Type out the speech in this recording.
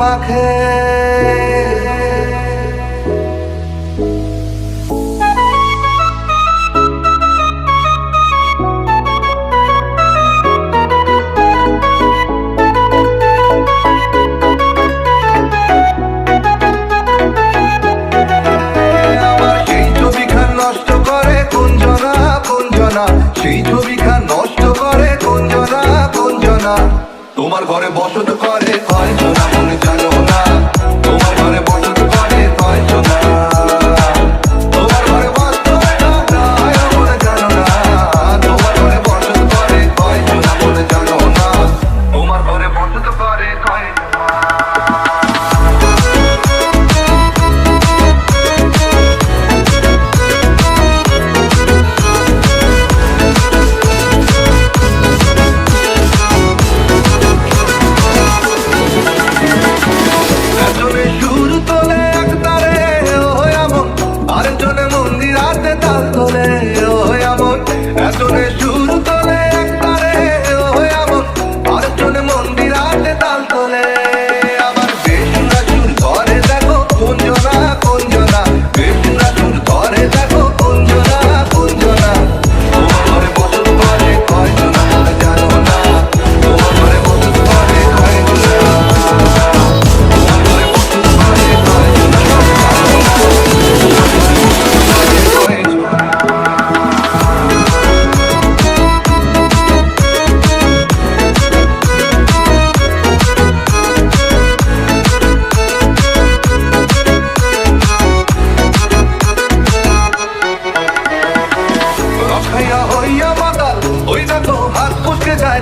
মাখে সেই ছবিখান নষ্ট করে করে কুঞ্জনা কুঞ্জনা তোমার ঘরে বসত করে কয়জনা পুষকে যায়